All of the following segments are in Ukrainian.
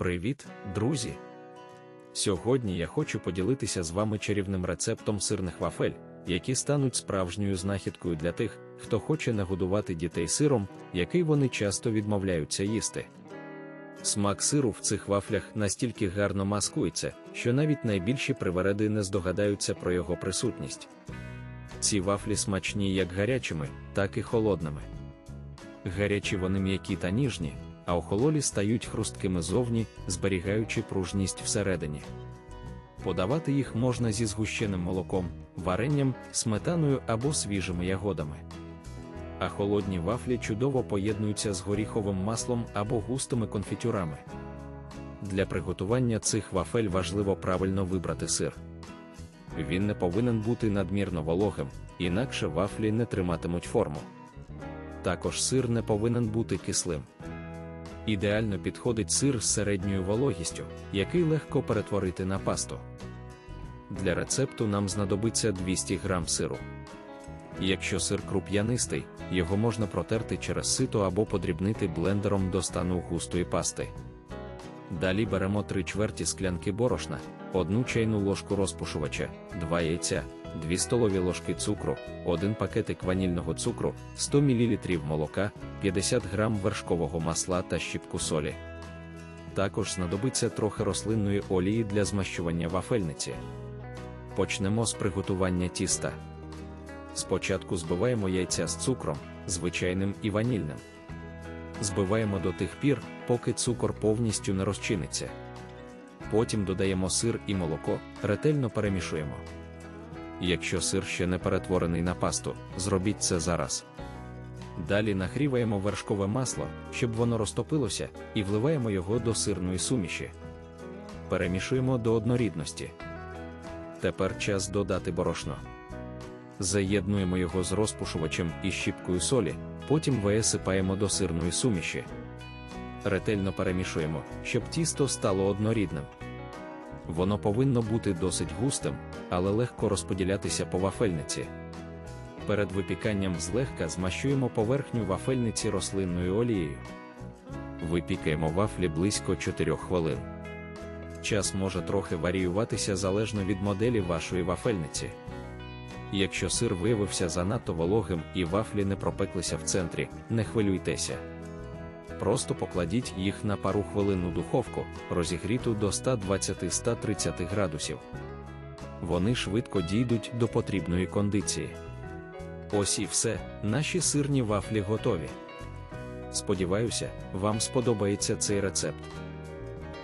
Привіт, друзі! Сьогодні я хочу поділитися з вами чарівним рецептом сирних вафель, які стануть справжньою знахідкою для тих, хто хоче нагодувати дітей сиром, який вони часто відмовляються їсти. Смак сиру в цих вафлях настільки гарно маскується, що навіть найбільші привереди не здогадаються про його присутність. Ці вафлі смачні як гарячими, так і холодними. Гарячі вони м'які та ніжні, а охололі стають хрусткими зовні, зберігаючи пружність всередині. Подавати їх можна зі згущеним молоком, варенням, сметаною або свіжими ягодами. А холодні вафлі чудово поєднуються з горіховим маслом або густими конфітюрами. Для приготування цих вафель важливо правильно вибрати сир. Він не повинен бути надмірно вологим, інакше вафлі не триматимуть форму. Також сир не повинен бути кислим. Ідеально підходить сир з середньою вологістю, який легко перетворити на пасту. Для рецепту нам знадобиться 200 г сиру. Якщо сир круп'янистий, його можна протерти через сито або подрібнити блендером до стану густої пасти. Далі беремо 3 чверті склянки борошна, 1 чайну ложку розпушувача, 2 яйця, 2 столові ложки цукру, 1 пакетик ванільного цукру, 100 мл молока, 50 г вершкового масла та щіпку солі. Також знадобиться трохи рослинної олії для змащування вафельниці. Почнемо з приготування тіста. Спочатку збиваємо яйця з цукром, звичайним і ванільним. Збиваємо до тих пір, поки цукор повністю не розчиниться. Потім додаємо сир і молоко, ретельно перемішуємо. Якщо сир ще не перетворений на пасту, зробіть це зараз. Далі нагріваємо вершкове масло, щоб воно розтопилося, і вливаємо його до сирної суміші. Перемішуємо до однорідності. Тепер час додати борошно. Заєднуємо його з розпушувачем і щіпкою солі, потім висипаємо до сирної суміші. Ретельно перемішуємо, щоб тісто стало однорідним. Воно повинно бути досить густим, але легко розподілятися по вафельниці. Перед випіканням злегка змащуємо поверхню вафельниці рослинною олією. Випікаємо вафлі близько 4 хвилин. Час може трохи варіюватися залежно від моделі вашої вафельниці. Якщо сир виявився занадто вологим і вафлі не пропеклися в центрі, не хвилюйтеся. Просто покладіть їх на пару хвилин у духовку, розігріту до 120-130 градусів. Вони швидко дійдуть до потрібної кондиції. Ось і все, наші сирні вафлі готові. Сподіваюся, вам сподобається цей рецепт.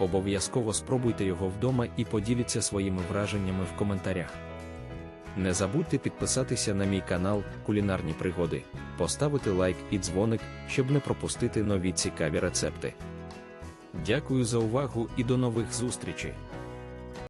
Обов'язково спробуйте його вдома і поділіться своїми враженнями в коментарях. Не забудьте підписатися на мій канал Кулінарні пригоди, поставити лайк і дзвоник, щоб не пропустити нові цікаві рецепти. Дякую за увагу і до нових зустрічей!